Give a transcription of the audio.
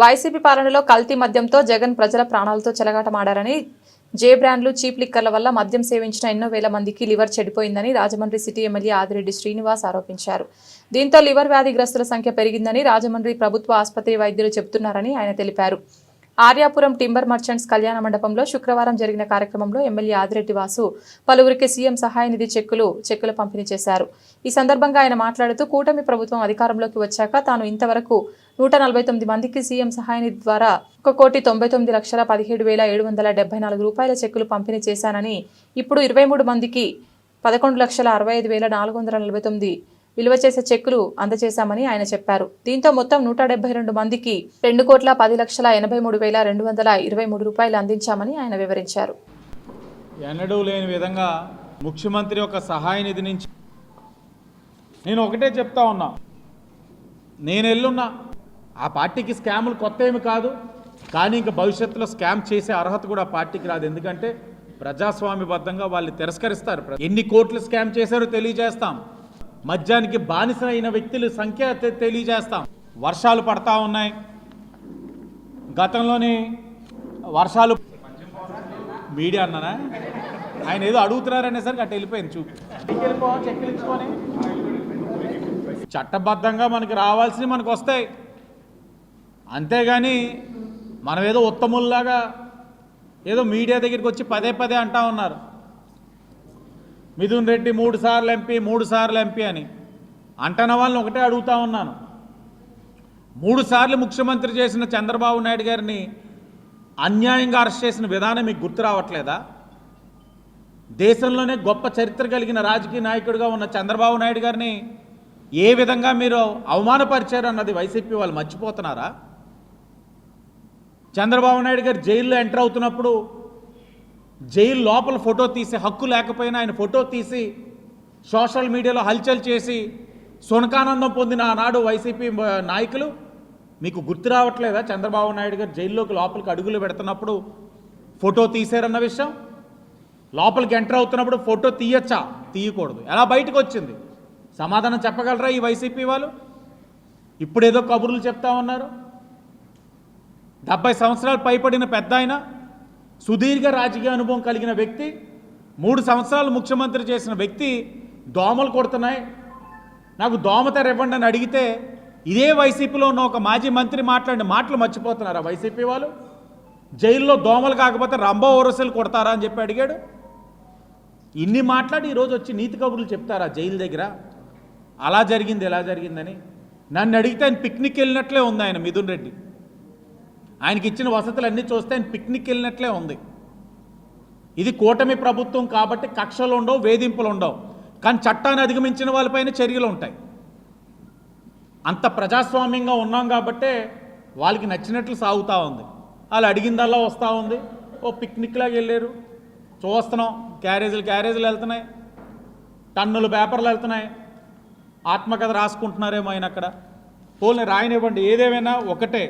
YCP పాలనలో కల్తీ మద్యంతో జగన్ ప్రజల ప్రాణాలతో చెలగాటమాడారని జే బ్రాండ్లు చీప్ లిక్కర్ల వల్ల మద్యం సేవించిన ఎన్నో వేల మందికి లివర్ చెడిపోయిందని రాజమండ్రి సిటీ ఎమ్మెల్యే ఆదిరెడ్డి శ్రీనివాస్ ఆరోపించారు. దీంతో లివర్ వ్యాధిగ్రస్తుల సంఖ్య పెరిగిందని రాజమండ్రి ప్రభుత్వ ఆసుపత్రి వైద్యులు చెబుతున్నారని ఆయన తెలిపారు. ఆర్యాపురం టింబర్ మర్చెంట్స్ కళ్యాణ మండపంలో శుక్రవారం జరిగిన కార్యక్రమంలో ఎమ్మెల్యే ఆదిరెడ్డి వాసు పలువురికి సీఎం సహాయ నిధి చెక్కులు చెక్కులు పంపిణీ చేశారు. ఈ సందర్భంగా ఆయన మాట్లాడుతూ కూటమి ప్రభుత్వం అధికారంలోకి వచ్చాక తాను ఇంతవరకు నూట నలభై తొమ్మిది మందికి సీఎం సహాయ నిధి ద్వారా ఒక కోటి తొంభై తొమ్మిది లక్షల పదిహేడు వేల ఏడు వందల డెబ్బై నాలుగు రూపాయల చెక్కులు పంపిణీ చేశానని ఇప్పుడు ఇరవై మూడు మందికి పదకొండు లక్షల అరవై ఐదు వేల నాలుగు వందల నలభై తొమ్మిది విలువ చేసే చెక్కులు అందజేశామని ఆయన చెప్పారు. దీంతో మొత్తం నూట డెబ్బై రెండు మందికి రెండు కోట్ల పది లక్షల ఎనభై మూడు వేల రెండు వందల ఇరవై మూడు రూపాయలు అందించామని ఆయన వివరించారు. ఎన్నడూ లేని విధంగా ముఖ్యమంత్రి యొక్క సహాయ నిధి నుంచి నేను ఒకటే చెప్తా ఉన్నా. నేను ఎల్లున్నా. ఆ పార్టీకి స్కాములు కొత్త ఏమి కాదు. కానీ ఇంకా భవిష్యత్తులో స్కామ్ చేసే అర్హత కూడా పార్టీకి రాదు. ఎందుకంటే ప్రజాస్వామ్యబద్ధంగా వాళ్ళు తిరస్కరిస్తారు. ఎన్ని కోట్లు స్కామ్ చేశారో తెలియజేస్తాం. మద్యానికి బానిస అయిన వ్యక్తుల సంఖ్య తెలియజేస్తాం. వర్షాలు పడతా ఉన్నాయి. గతంలోని వర్షాలు మీడియా అన్నానా? ఆయన ఏదో అడుగుతున్నారనేసరికి అటు వెళ్ళిపోయింది చూపు చట్టబద్ధంగా మనకి రావాల్సినవి మనకు వస్తాయి. అంతేగాని మనం ఏదో ఉత్తముల్లాగా ఏదో మీడియా దగ్గరికి వచ్చి పదే పదే అంటా ఉన్నారు. మిథున్ రెడ్డి మూడు సార్లు ఎంపీ మూడు సార్లు ఎంపీ అని. అంటన వాళ్ళని ఒకటే అడుగుతా ఉన్నాను. మూడు సార్లు ముఖ్యమంత్రి చేసిన చంద్రబాబు నాయుడు గారిని అన్యాయంగా అరెస్ట్ చేసిన విధానం మీకు గుర్తు రావట్లేదా? దేశంలోనే గొప్ప చరిత్ర కలిగిన రాజకీయ నాయకుడిగా ఉన్న చంద్రబాబు నాయుడు గారిని ఏ విధంగా మీరు అవమానపరిచారు అన్నది వైసీపీ వాళ్ళు మర్చిపోతున్నారా? చంద్రబాబు నాయుడు గారు జైల్లో ఎంటర్ అవుతున్నప్పుడు జైలు లోపల ఫోటో తీసే హక్కు లేకపోయినా ఆయన ఫోటో తీసి సోషల్ మీడియాలో హల్చల్ చేసి సునకానందం పొందిన ఆనాడు వైసీపీ నాయకులు మీకు గుర్తు రావట్లేదా? చంద్రబాబు నాయుడు గారు జైల్లోకి లోపలికి అడుగులు పెడుతున్నప్పుడు ఫోటో తీసారన్న విషయం? లోపలికి ఎంటర్ అవుతున్నప్పుడు ఫోటో తీయచ్చా? తీయకూడదు. ఎలా బయటకు వచ్చింది? సమాధానం చెప్పగలరా ఈ వైసీపీ వాళ్ళు? ఇప్పుడేదో కబుర్లు చెప్తా ఉన్నారు. డెబ్బై సంవత్సరాలు పైపడిన పెద్ద సుదీర్ఘ రాజకీయ అనుభవం కలిగిన వ్యక్తి మూడు సంవత్సరాలు ముఖ్యమంత్రి చేసిన వ్యక్తి దోమలు కొడుతున్నాయి. నాకు దోమతెర ఇవ్వండి అని అడిగితే ఇదే వైసీపీలో ఉన్న ఒక మాజీ మంత్రి మాట్లాడిన మాటలు మర్చిపోతున్నారా వైసీపీ వాళ్ళు? జైల్లో దోమలు కాకపోతే రంబో ఓరసలు కొడతారా అని చెప్పి అడిగాడు. ఇన్ని మాట్లాడి ఈరోజు వచ్చి నీతి కబుర్లు చెప్తారా జైలు దగ్గర? అలా జరిగింది ఎలా జరిగిందని. నన్ను అడిగితే ఆయన పిక్నిక్ వెళ్ళినట్లే ఉంది ఆయన మిథున్ రెడ్డి. ఆయనకి ఇచ్చిన వసతులు అన్నీ చూస్తే ఆయన పిక్నిక్ వెళ్ళినట్లే ఉంది. ఇది కూటమి ప్రభుత్వం కాబట్టి కక్షలు ఉండవు వేధింపులు ఉండవు. కానీ చట్టాన్ని అధిగమించిన వాళ్ళపైన చర్యలు ఉంటాయి. అంత ప్రజాస్వామ్యంగా ఉన్నాం కాబట్టే వాళ్ళకి నచ్చినట్లు సాగుతూ ఉంది. వాళ్ళు అడిగిందల్లా వస్తూ ఉంది. ఓ పిక్నిక్లాగా వెళ్ళారు. చూస్తున్నాం. క్యారేజీలు క్యారేజీలు వెళ్తున్నాయి. టన్నులు పేపర్లు వెళ్తున్నాయి. ఆత్మకథ రాసుకుంటున్నారేమో ఆయన అక్కడ. పోల్ని రాయనివ్వండి. ఏదేమైనా ఒకటే.